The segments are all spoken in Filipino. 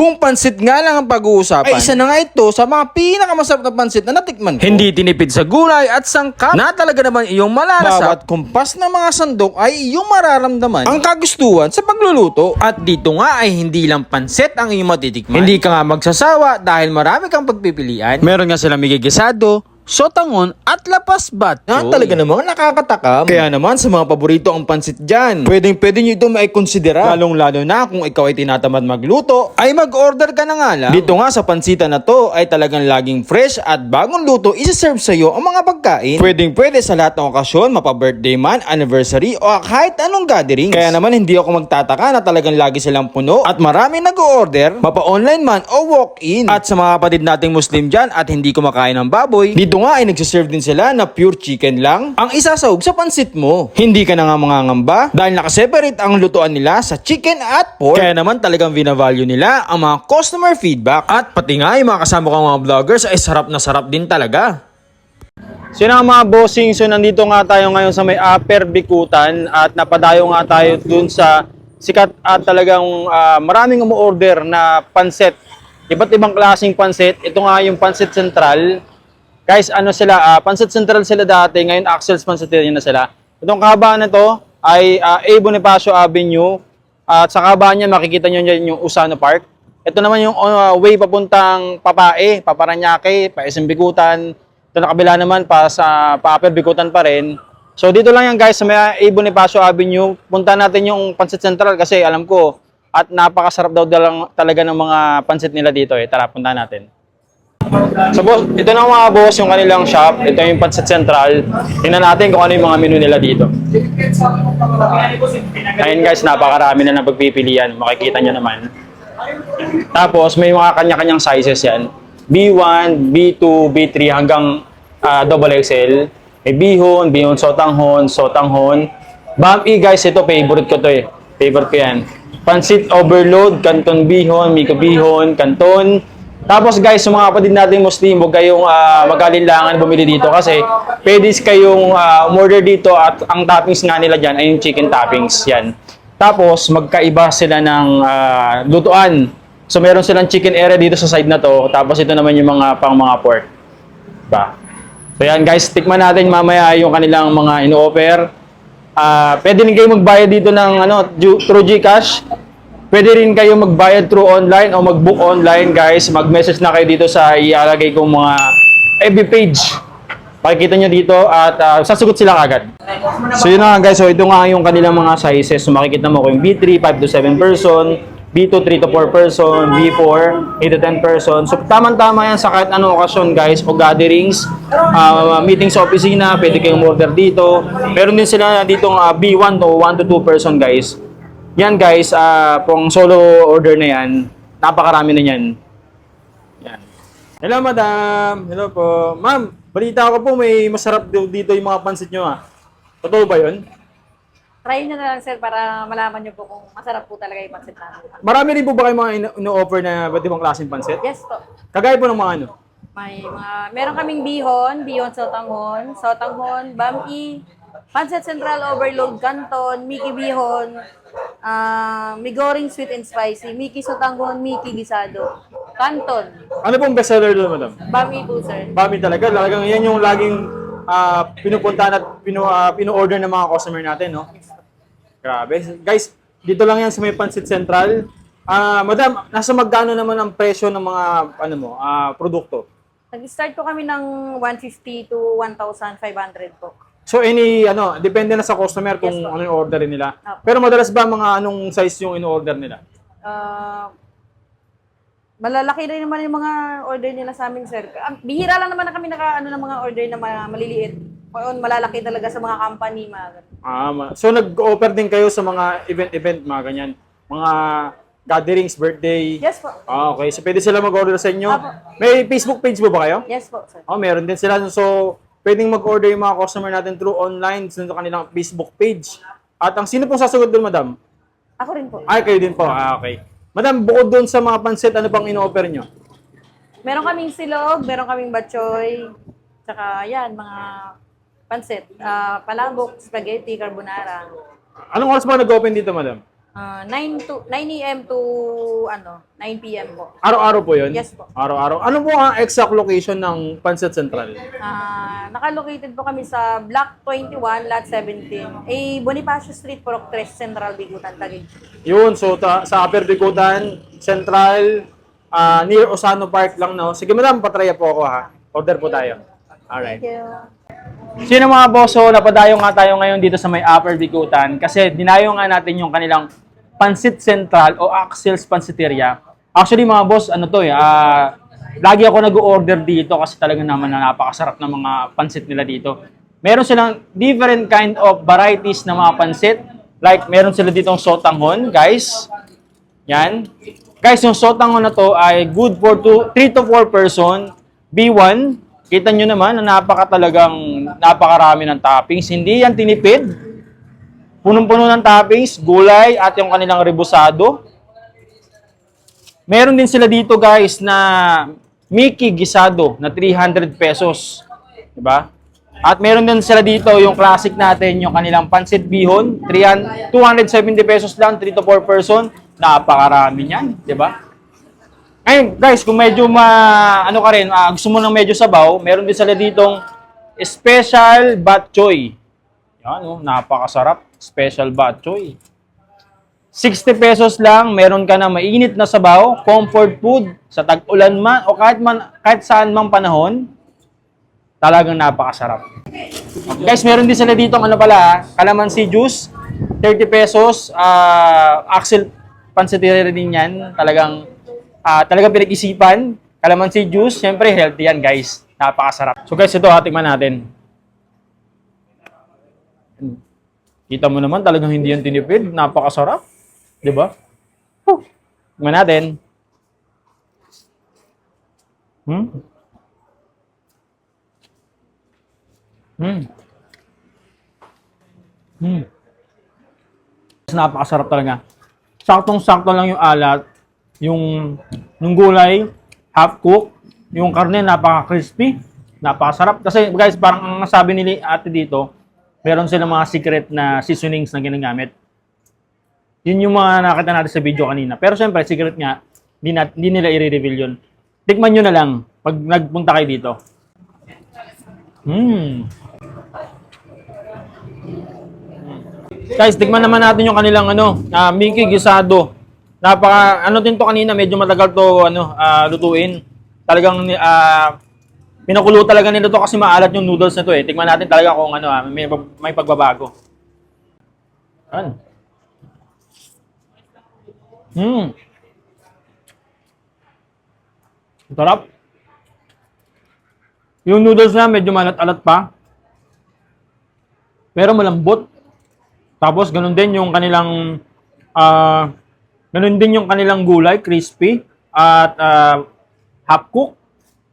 Kung pansit nga lang ang pag-uusapan, ay isa na nga ito sa mga pinakamasarap na pansit na natikman ko. Hindi tinipid sa gulay at sangkap na talaga naman iyong malalasap. Bawat kumpas ng mga sandok ay iyong mararamdaman ang kagustuhan sa pagluluto. At dito nga ay hindi lang pansit ang iyong matitikman. Hindi ka nga magsasawa dahil marami kang pagpipilian. Meron nga silang migigisado, sotangon at lapas bat. Na talaga namang nakakatakam. Kaya naman sa mga paborito ang pansit dyan, pwedeng pwede nyo ito maikonsidera. Lalong lalo na kung ikaw ay tinatamad magluto, ay mag-order ka na nga lang. Dito nga sa pansita na to ay talagang laging fresh at bagong luto isa-serve sa'yo ang mga pagkain. Pwedeng pwede sa lahat ng okasyon, mapa-birthday man, anniversary o kahit anong gatherings. Kaya naman hindi ako magtataka na talagang lagi silang puno at marami nag-order, mapa-online man o walk-in. At sa mga kapatid nating Muslim dyan at hindi kumakain ng baboy, dito nga ay nagsiserve din sila na pure chicken lang ang isasahog sa pansit mo. Hindi ka na nga mangangamba dahil nakaseparate ang lutuan nila sa chicken at pork. Kaya naman talagang binavalue nila ang mga customer feedback. At pati nga yung mga kasama kong mga vloggers ay sarap na sarap din talaga. So yun mga bossing, so nandito nga tayo ngayon sa may Upper Bikutan at napadayo nga tayo dun sa sikat at talagang ah, maraming umuorder na pansit. Iba't ibang klaseng pansit. Ito nga yung pansit central. Guys, ano sila, ah, pansit central sila dati, ngayon Axel's Pansiteria na sila. Itong kahabaan na to ay ah, A. Bonifacio Avenue at sa kahabaan niya makikita nyo dyan yung Usano Park. Ito naman yung ah, way papuntang Papae, Paparanaque, pa SM Bikutan. Ito na kabila naman pa sa Paper Bikutan pa rin. So dito lang yan guys sa may A. Bonifacio Avenue. Punta natin yung Pansit Central kasi alam ko at napakasarap daw talaga ng mga pansit nila dito eh. Tara, punta natin. So boss, ito na mga boss yung kanilang shop. Ito yung Pansit Central. Tingnan natin kung ano yung mga menu nila dito. Ayun guys, napakarami na ng pagpipilian. Makikita nyo naman. Tapos may mga kanya-kanyang sizes yan. B1, B2, B3 hanggang ah, double XL. May bihon, bihon sotanghon, sotanghon. Bami guys, ito favorite ko to eh. Favorite ko yan. Pansit overload, kanton bihon, miko bihon, kanton. Tapos guys, mga kapatid natin Muslim, huwag kayong uh, magalinlangan bumili dito kasi pwede kayong uh, umorder dito at ang toppings nga nila dyan ay yung chicken toppings. Yan. Tapos magkaiba sila ng ah, lutuan. So meron silang chicken area dito sa side na to. Tapos ito naman yung mga pang mga pork. Diba? So yan guys, tikman natin mamaya yung kanilang mga ino-offer. Ah, pwede rin kayo magbayad dito ng ano, through GCash. Pwede rin kayo magbayad through online o mag-book online guys. Mag-message na kayo dito sa ialagay kong mga FB page. Pakikita nyo dito at ah, sasagot sila kagad. So yun na nga guys, so ito nga yung kanilang mga sizes. So makikita mo ko yung B3, 5 to 7 person, B2, 3 to 4 person, B4, 8 to 10 person. So tamang-tama yan sa kahit anong okasyon guys o gatherings, ah, meeting sa opisina, pwede kayong order dito. Meron din sila dito uh, B1 to 1 to 2 person guys. Yan guys, ah pong solo order na yan, napakarami na yan. Yan. Hello madam, hello po. Ma'am, balita ko po may masarap daw dito yung mga pansit nyo ah. Totoo ba yun? Try nyo na lang sir para malaman nyo po kung masarap po talaga yung pansit namin. Marami rin po ba kayong mga ino- ino-offer na ba't ibang klaseng pansit? Yes po. Kagaya po ng mga ano? May mga, meron kaming bihon, bihon sotanghon, sotanghon, bami, pancit central overload, canton, miki bihon, ah migoring sweet and spicy, miki sotanghon, miki gisado, canton, Ano pong bestseller doon, madam? bami po sir. Bami talaga. Talagang yan yung laging ah, pinupuntahan at pinu, ah, pinu-order ng mga customer natin, no? Grabe. Guys, dito lang yan sa may Pansit Central. Ah, madam, nasa magkano naman ang presyo ng mga ano mo, ah, produkto? Nag-start po kami ng 150 to 1,500 po. So any ano, depende na sa customer kung Yes, po. ano yung order nila. Opo. Pero madalas ba mga anong size yung in-order nila? Ah, malalaki rin naman yung mga order nila sa amin, sir. Ah, Bihira lang naman na kami naka ano ng mga order na mga maliliit. Ngayon, malalaki talaga sa mga company, mga ganun. Ah, ma- so nag-offer din kayo sa mga event-event, mga ganyan. Mga gatherings, birthday. Yes po. Ah, okay. So pwede sila mag-order sa inyo. Apo. May Facebook page po ba kayo? Yes po, sir. Oh, meron din sila. So, pwedeng mag-order yung mga customer natin through online sa kanilang Facebook page. At ang sino pong sasagot doon, madam? Ako rin po. Ay, kayo din po. Ah, okay. Madam, bukod doon sa mga pansit, ano pang ino-offer nyo? Meron kaming silog, meron kaming batchoy, tsaka yan, mga pansit. Ah, palabok, spaghetti, carbonara. Anong oras ba nag-open dito, madam? Ah, 9 to 9 AM to ano, 9 PM po. Araw-araw po yun? Yes po. Araw-araw. Ano po ang exact location ng Pancit Central? Ah, nakalocated po kami sa Block 21, Lot 17. Eh, Bonifacio Street, Purok 3, Central Bigutan, Taguig. Yun, so ta- sa Upper Bicutan, Central, ah, near Osano Park lang, no? Sige, madam, patraya po ako, ha? Order po tayo. Alright. Thank you. Sino mga boss, so napadayo nga tayo ngayon dito sa may Upper Bicutan kasi dinayo nga natin yung kanilang Pansit Central o Axel's Pansiteria. Actually mga boss, ano to eh, ah, lagi ako nag-order dito kasi talaga naman na napakasarap ng mga pansit nila dito. Meron silang different kind of varieties ng mga pansit. Like, meron sila ditong sotanghon, guys. Yan. Guys, yung sotanghon na to ay good for 3 to 4 person. B1, kita nyo naman na napaka talagang napakarami ng toppings. Hindi yan tinipid. Punong-puno ng toppings, gulay at yung kanilang rebusado. Meron din sila dito guys na Mickey Gisado na 300 pesos. Diba? At meron din sila dito yung classic natin, yung kanilang pansit bihon, 300 270 pesos lang, 3 to 4 person. Napakarami niyan, di ba? Ngayon, guys, kung medyo ma ano ka rin, ah, gusto mo ng medyo sabaw, meron din sila ditong special bok choy. Yan, oh, napakasarap. Special bok choy. 60 pesos lang, meron ka na mainit na sabaw, comfort food, sa tag-ulan man o kahit man kahit saan mang panahon, talagang napakasarap. Guys, meron din sila dito ano pala, ah, calamansi juice, 30 pesos, ah Axel pansitira din yan, talagang ah talagang pinag-isipan, calamansi juice, syempre healthy yan guys, napakasarap. So guys, ito hatikman natin. Kita mo naman, talagang hindi yan tinipid, napakasarap. Ba? Huh. Tingnan natin. Hmm? Hmm. Hmm. Napakasarap talaga. Saktong-sakto lang yung alat, yung yung gulay, half cook, yung karne napaka-crispy, napakasarap. Kasi guys, parang ang sabi nila ate dito, meron silang mga secret na seasonings na ginagamit. Yun yung mga nakita natin sa video kanina. Pero syempre, secret nga, hindi, hindi nila i-reveal yun. Tikman nyo na lang pag nagpunta kayo dito. Hmm. Guys, tikman naman natin yung kanilang ano, uh, Mickey Gisado. Napaka, ano din to kanina, medyo matagal to ano, ah, lutuin. Talagang ah, pinakulo talaga nila to kasi maalat yung noodles na to eh. Tikman natin talaga kung ano, ah, may, may pagbabago. Ano? Hmm. Sarap. Yung noodles na medyo malat-alat pa. Pero malambot. Tapos ganun din yung kanilang ah ganun din yung kanilang gulay, crispy at ah, half cook.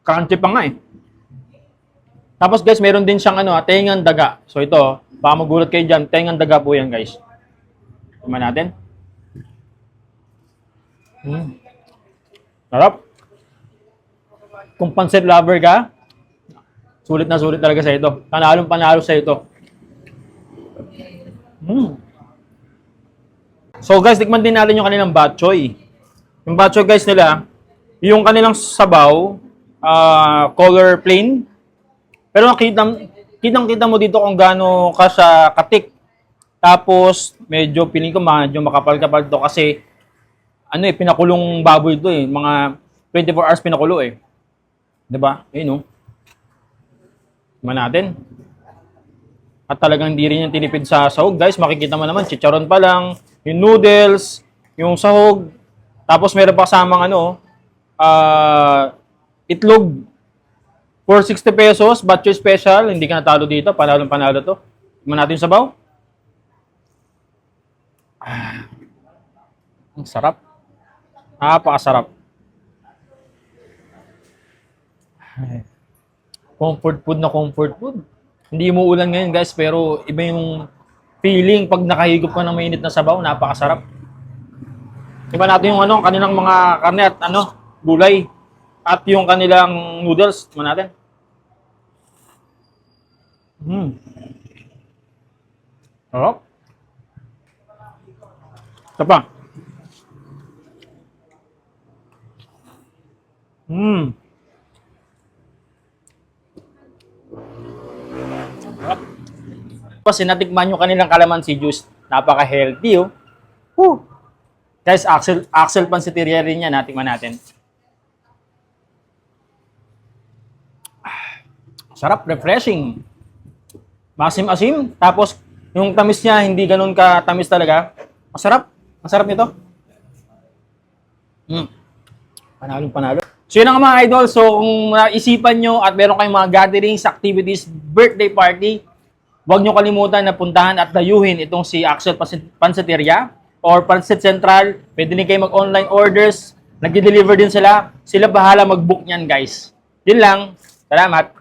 Crunchy pa nga eh. Tapos guys, meron din siyang ano, ah, tengang daga. So ito, baka magulat kayo dyan, tengang daga po yan guys. Tingnan natin. Hmm. Sarap. Kung pancit lover ka, sulit na sulit talaga sa ito. Panalong panalo sa ito. Hmm. So guys, tikman din natin yung kanilang batchoy. Yung batchoy guys nila, yung kanilang sabaw, ah, color plain. Pero nakita, kitang kita mo dito kung gaano ka siya katik. Tapos, medyo feeling ko medyo makapal-kapal to kasi ano eh, pinakulong baboy to eh. Mga 24 hours pinakulo eh. 'Di ba? Ayun oh. Tingnan natin. At talagang hindi rin yung tinipid sa sahog. Guys, makikita mo naman, chicharon pa lang, yung noodles, yung sahog. Tapos meron pa kasamang ano, ah itlog. For 60 pesos, batchoy special, hindi ka natalo dito, panalo panalo to. Tingnan natin yung sabaw. Ah, ang sarap. Napakasarap. Ay. Comfort food na comfort food. Hindi mo ulan ngayon guys, pero iba yung feeling pag nakahigop ka ng mainit na sabaw, napakasarap. Iba natin yung ano, kanilang mga karne at ano, gulay. At yung kanilang noodles, tingnan natin. Hmm. Sarap. Ito pa. Mmm. Kasi natikman yung kanilang kalamansi juice. Napaka-healthy, oh. Whew. Guys, Axel, Axel Pansiteria rin yan. Natikman natin. Sarap, refreshing. Masim-asim. Tapos, yung tamis niya, hindi ganun ka-tamis talaga. Masarap. Masarap nito. Mm. Panalong panalo. So yun ang mga idol. So kung naisipan nyo at meron kayong mga gatherings, activities, birthday party, huwag nyo kalimutan na puntahan at dayuhin itong si Axel Pansiteria or Pansit Central. Pwede din kayo mag-online orders. Nag-deliver din sila. Sila bahala mag-book niyan guys. Yun lang. Salamat.